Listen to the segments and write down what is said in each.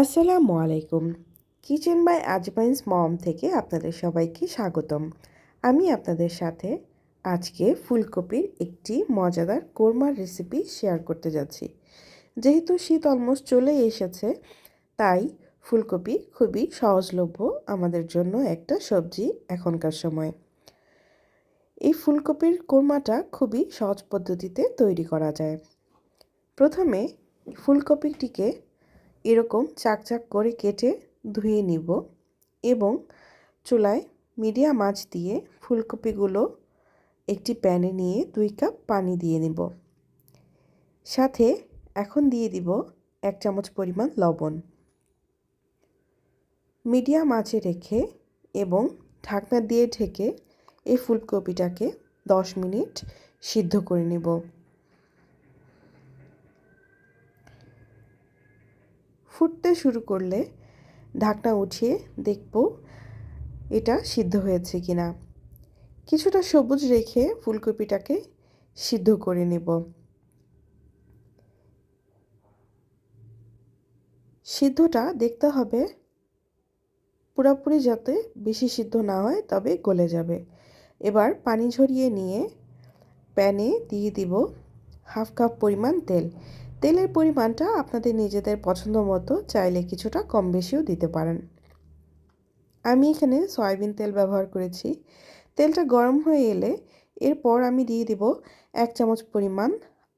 আসসালামু আলাইকুম। Kitchen by আজমাইন্স মম থেকে আপনাদের সবাইকে স্বাগতম। আমি আপনাদের সাথে আজকে ফুলকপির একটি মজাদার কোরমার রেসিপি শেয়ার করতে যাচ্ছি। যেহেতু শীত অলমোস্ট চলে এসেছে, তাই ফুলকপি খুবই সহজলভ্য আমাদের জন্য একটা সবজি এখনকার সময়। এই ফুলকপির কোরমাটা খুবই সহজ পদ্ধতিতে তৈরি করা যায়। প্রথমে ফুলকপিটিকে এরকম চাকচাক করে কেটে ধুয়ে নিব এবং চুলায় মিডিয়াম আঁচ দিয়ে ফুলকপিগুলো একটি প্যানে নিয়ে দুই কাপ পানি দিয়ে নেব। সাথে এখন দিয়ে দিব এক চামচ পরিমাণ লবণ। মিডিয়াম আঁচে রেখে এবং ঢাকনা দিয়ে ঢেকে এই ফুলকপিটাকে দশ মিনিট সিদ্ধ করে নেব। ফুটতে শুরু করলে ঢাকনা উঠিয়ে দেখব এটা সিদ্ধ হয়েছে কি না কিছুটা সবুজ রেখে ফুলকপিটাকে সিদ্ধ করে নেব। সিদ্ধটা দেখতে হবে পুরোপুরি যাতে বেশি সিদ্ধ না হয়, তবে গলে যাবে। এবার পানি ঝরিয়ে নিয়ে প্যানে দিয়ে দিব হাফ কাপ পরিমাণ তেল। তেলের পরিমাণটা আপনাদের নিজেদের পছন্দ মতো চাইলে কিছুটা কম বেশিও দিতে পারেন। আমি এখানে সয়াবিন তেল ব্যবহার করেছি। তেলটা গরম হয়ে এলে এরপর আমি দিয়ে দিব এক চামচ পরিমাণ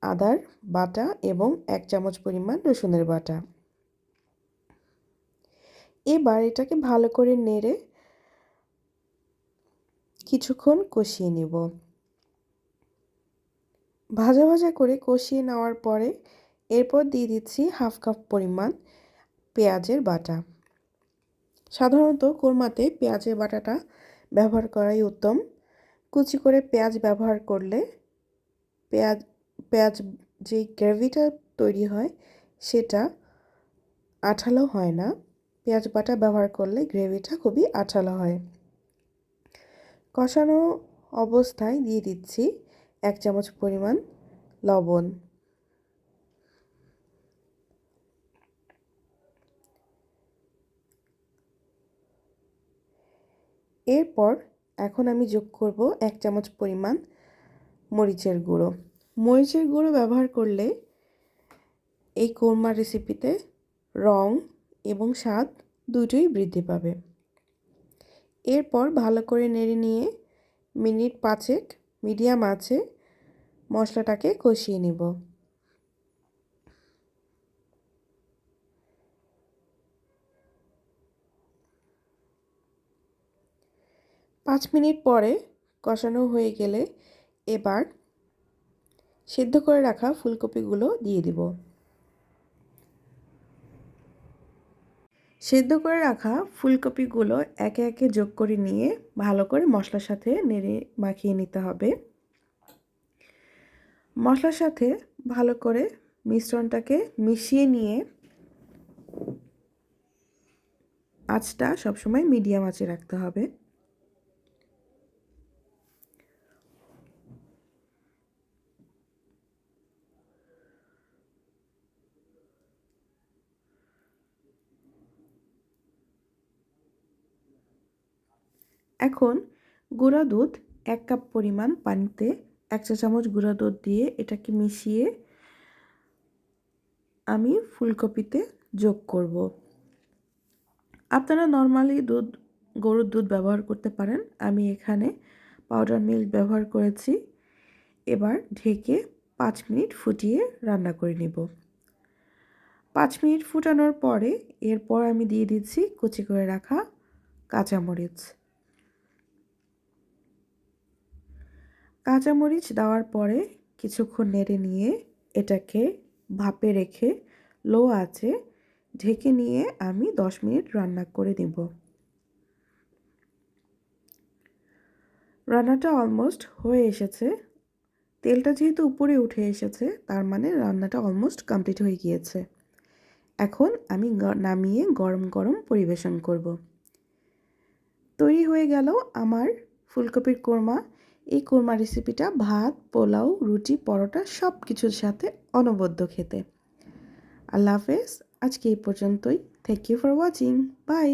আদার বাটা এবং এক চামচ পরিমাণ রসুনের বাটা। এবার এটাকে ভালো করে নেড়ে কিছুক্ষণ কষিয়ে নেব। ভাজা ভাজা করে কষিয়ে নেওয়ার পরে এরপর দিয়ে দিচ্ছি হাফ কাপ পরিমাণ পেঁয়াজের বাটা। সাধারণত কোরমাতে পেঁয়াজের বাটাটা ব্যবহার করাই উত্তম। কুচি করে পেঁয়াজ ব্যবহার করলে পেঁয়াজ পেঁয়াজ যেই গ্রেভিটা তৈরি হয় সেটা আঠালো হয় না। পেঁয়াজ বাটা ব্যবহার করলে গ্রেভিটা খুবই আঠালো হয়। কষানো অবস্থায় দিয়ে দিচ্ছি এক চামচ পরিমাণ লবণ। এরপর এখন আমি যোগ করব এক চামচ পরিমাণ মরিচের গুঁড়ো। মরিচের গুঁড়ো ব্যবহার করলে এই কোরমা রেসিপিতে রং এবং স্বাদ দুটোই বৃদ্ধি পাবে। এরপর ভালো করে নেড়ে নিয়ে মিনিট পাঁচেক মিডিয়াম আছে মশলাটাকে কষিয়ে নেব। পাঁচ মিনিট পরে কষানো হয়ে গেলে এবার সিদ্ধ করে রাখা ফুলকপিগুলো দিয়ে দিব। সেদ্ধ করে রাখা ফুলকপিগুলো একে একে যোগ করে নিয়ে ভালো করে মশলার সাথে নেড়ে মাখিয়ে নিতে হবে। মশলার সাথে ভালো করে মিশ্রণটাকে মিশিয়ে নিয়ে আঁচটা সবসময় মিডিয়াম আঁচে রাখতে হবে। এখন গুঁড়া দুধ এক কাপ পরিমাণ পানিতে, এক চা চামচ গুঁড়া দুধ দিয়ে এটাকে মিশিয়ে আমি ফুলকপিতে যোগ করব। আপনারা নর্মালি দুধ, গরুর দুধ ব্যবহার করতে পারেন। আমি এখানে পাউডার মিল্ক ব্যবহার করেছি। এবার ঢেকে পাঁচ মিনিট ফুটিয়ে রান্না করে নেব। পাঁচ মিনিট ফুটানোর পরে এরপর আমি দিয়ে দিচ্ছি কুচি করে রাখা কাঁচামরিচ। কাঁচামরিচ দেওয়ার পরে কিছুক্ষণ নেড়ে নিয়ে এটাকে ভাপে রেখে লো আছে ঢেকে নিয়ে আমি দশ মিনিট রান্না করে নেব। রান্নাটা অলমোস্ট হয়ে এসেছে। তেলটা যেহেতু উপরে উঠে এসেছে, তার মানে রান্নাটা অলমোস্ট কমপ্লিট হয়ে গিয়েছে। এখন আমি নামিয়ে গরম গরম পরিবেশন করব। তৈরি হয়ে গেল আমার ফুলকপির কোরমা। এই কোরমা রেসিপিটা ভাত, পোলাও, রুটি, পরোটা সব কিছুর সাথে অনবদ্য খেতে। আল্লাহ হাফেজ, আজকে এই পর্যন্তই। Thank you for watching bye